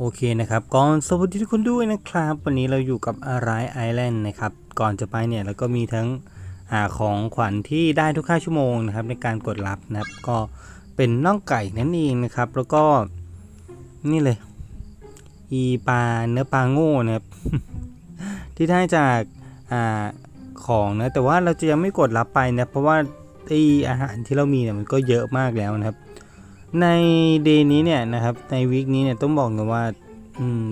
โอเคนะครับก่อนสวัสดีทุกคนด้วยนะครับ วันนี้เราอยู่กับอะไรไอแลนด์นะครับ ก่อนจะไปเนี่ยเราก็มีทั้งอของขวัญที่ได้ทุก5ชั่วโมงนะครับในการกดรับนะครับ ก็เป็นน่องไก่นั่นเองนะครับ แล้วก็นี่เลย อีปลาเนื้อปลาโง่นะครับ ที่ได้จากอาของนะ แต่ว่าเราจะยังไม่กดรับไปนะ เพราะว่าไออาหารที่เรามีเนี่ยมันก็เยอะมากแล้วนะครับ ในเดย์นี้เนี่ยนะครับ ในวีคนี้เนี่ยต้องบอกเลยว่า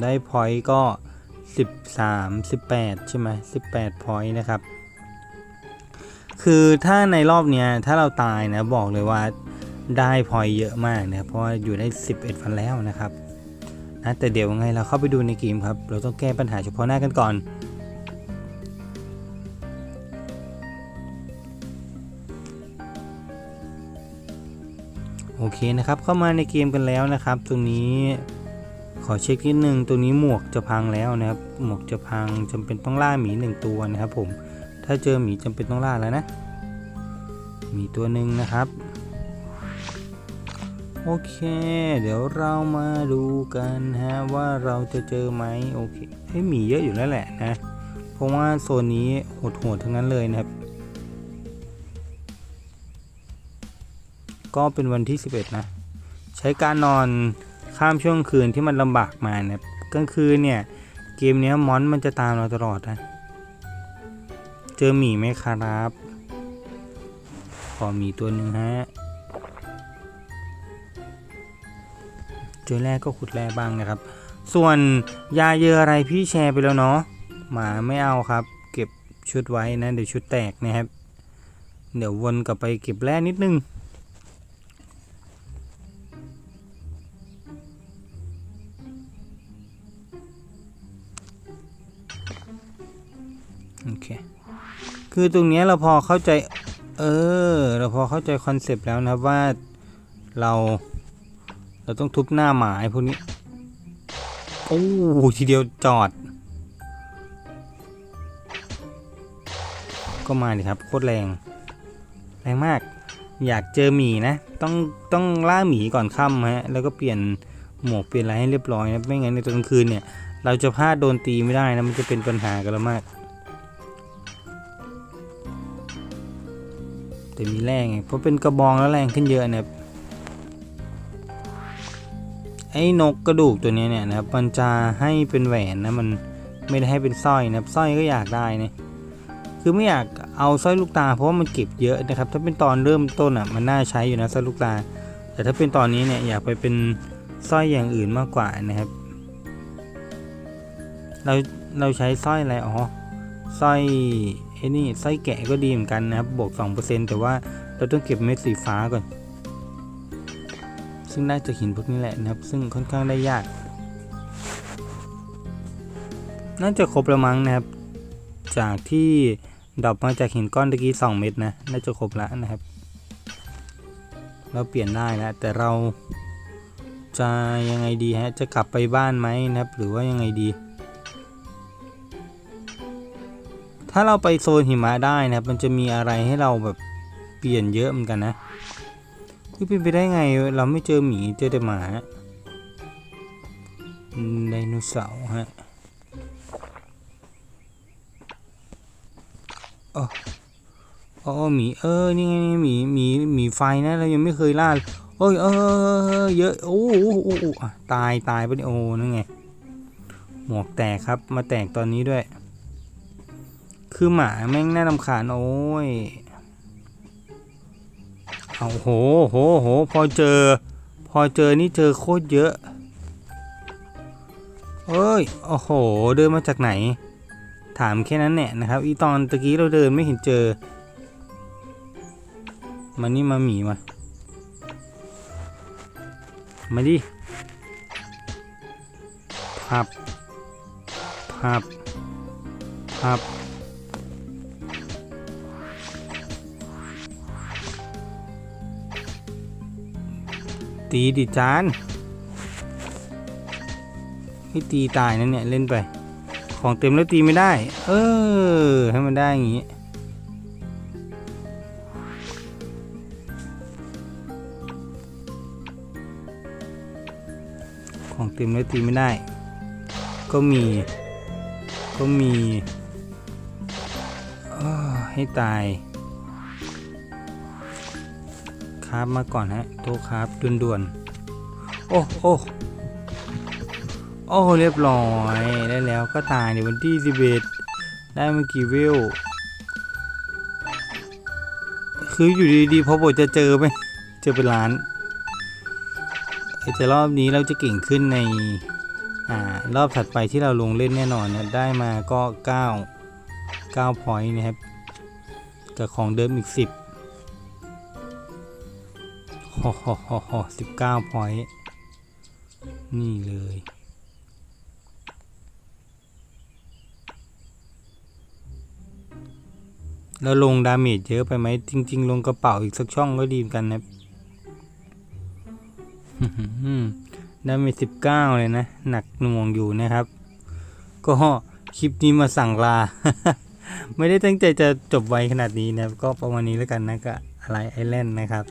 ได้พอยต์ก็ 13 18 ใช่ไหม18พอยต์นะครับ คือถ้าในรอบเนี้ยถ้าเราตายนะบอกเลยว่าได้พอยต์เยอะมากนะเพราะว่าอยู่ได้ 11 วันแล้วนะครับนะแต่เดี๋ยวไงเราเข้าไปดูในเกมครับ เราต้องแก้ปัญหาเฉพาะหน้ากันก่อน อเคนะครับ เข้ามาในเกมกันแล้วนะครับ ตรงนี้ขอเช็คนิดนึงตัวนี้หมวกจะพังแล้วนะครับ หมวกจะพังจำเป็นต้องล่าหมีหนึ่งตัวนะครับ ผม ถ้าเจอหมีจำเป็นต้องล่าแล้วนะหมีตัวหนึ่งนะครับ โอเค เดี๋ยวเรามาดูกันฮะว่าเราจะเจอไหมโอเคให้หมีเยอะอยู่แล้วแหละนะ เพราะว่าโซนนี้โหดๆทั้งนั้นเลยนะครับ ก็เป็นวันที่ 11 นะ ใช้การนอนข้ามช่วงคืนที่มันลำบากมาเนี่ยกลางคืนเนี่ย เกมนี้มอนมันจะตามเราตลอดนะ เจอหมีไหมครับขอหมีตัวหนึ่งฮะ เจอแรกก็ขุดแร่บ้างนะครับ ส่วนยาเยอะอะไรพี่แชร์ไปแล้วเนาะหมาไม่เอาครับ เก็บชุดไว้นะ เดี๋ยวชุดแตกนะครับ เดี๋ยววนกลับไปเก็บแร่นิดนึง อเค คือตรงนี้เราพอเข้าใจ เออ เราพอเข้าใจคอนเซปต์แล้วนะครับว่าเรา เราต้องทุบหน้าหมาไอ้พวกนี้ โอ้ทีเดียวจอด ก็มาดิครับ โคตรแรง แรงมาก อยากเจอหมีนะ ต้อง ต้องล่าหมีก่อนค่ำฮะ แล้วก็เปลี่ยนหมวกเปลี่ยนอะไรให้เรียบร้อยนะ ไม่งั้นในตอนกลางคืนเนี่ย เราจะพลาดโดนตีไม่ได้นะ มันจะเป็นปัญหากันแล้วมาก แต่มีแรงไงเพราะเป็นกระบองแล้วแรงขึ้นเยอะนะครับไอ้นกกระดูกตัวนี้เนี่ยนะครับมันจะให้เป็นแหวนนะมันไม่ได้ให้เป็นสร้อยนะครับสร้อยก็อยากได้นะคือไม่อยากเอาสร้อยลูกตา เพราะว่ามันเก็บเยอะนะครับ ถ้าเป็นตอนเริ่มต้นอะมันน่าใช้อยู่นะสร้อยลูกตา แต่ถ้าเป็นตอนนี้เนี่ยอยากไปเป็นสร้อยอย่างอื่นมากกว่านะครับ เราเราใช้สร้อยอะไรอ๋อสร้อย อ้นี่ไส้แกะก็ดีเหมือนกันนะครับ บวก 2%แต่ว่าเราต้องเก็บเม็ดสีฟ้าก่อน ซึ่งได้จากหินพวกนี้แหละนะครับ ซึ่งค่อนข้างได้ยาก น่าจะครบแล้วมั้งนะครับ จากที่ดรอปมาจากหินก้อนตะกี้ 2 เม็ดนะ น่าจะครบแล้วนะครับ เราเปลี่ยนได้แล้วแต่เราจะยังไงดีฮะ จะกลับไปบ้านไหมนะครับ หรือว่ายังไงดี ถ้าเราไปโซนหิมะได้นะครับมันจะมีอะไรให้เราแบบเปลี่ยนเยอะเหมือนกันนะคือเป็นไปได้ไงเราไม่เจอหมีเจอแต่หมาไดโนเสาร์ฮะอ๋ออ๋อหมีเออนี่ไงหมีหมีหมีไฟนะเรายังไม่เคยล่าเลยเอ้ยเออเยอะโอ้โอ้โอะตายตายไปะเนี่ยโอ้นั่นไงหมวกแตกครับมาแตกตอนนี้ด้วย คือหมาแม่งน่ารำคาญโอ้ย เอาโหโหโห พอเจอ พอเจอนี่เจอโคตรเยอะ เอ้ย โอ้โห เดินมาจากไหน ถามแค่นั้นแหละนะครับ อีตอนตะกี้เราเดินไม่เห็นเจอ มานี่มาหมีมา มาดิพับพับพับ ตีดิจานให้ตีตายนั่นเนี่ยเล่นไป ของเต็มแล้วตีไม่ได้ เออ ให้มันได้อย่างงี้ของเต็มแล้วตีไม่ได้ ก็มี ก็มีให้ตาย ราบมาก่อนฮะโตะคราบด่วนๆ โอ้โอ้โอ้เรียบร้อยได้แล้วก็ตายในวันที่11ได้เมื่อกี่วิวคืออยู่ดีๆพอบอกจะเจอไหมเจอเป็นล้านแต่รอบนี้เราจะเก่งขึ้นในอ่ารอบถัดไปที่เราลงเล่นแน่นอนนะได้มาก็ 9 9 พอยต์นะครับ กับของเดิมอีก 10 โอ้โหโหโห19พอยต์นี่เลย แล้วลงดาเมจเยอะไปไหม จริง ๆ ลงกระเป๋าอีกสักช่องก็ดีกันนะดาเมจสิบเก้าเลยนะ หนักหน่วงอยู่นะครับ ก็คลิปนี้มาสั่งลา ไม่ได้ตั้งใจจะจบไวขนาดนี้นะครับก็ประมาณนี้แล้วกันนะกับอะไรไอแลนด์นะครับ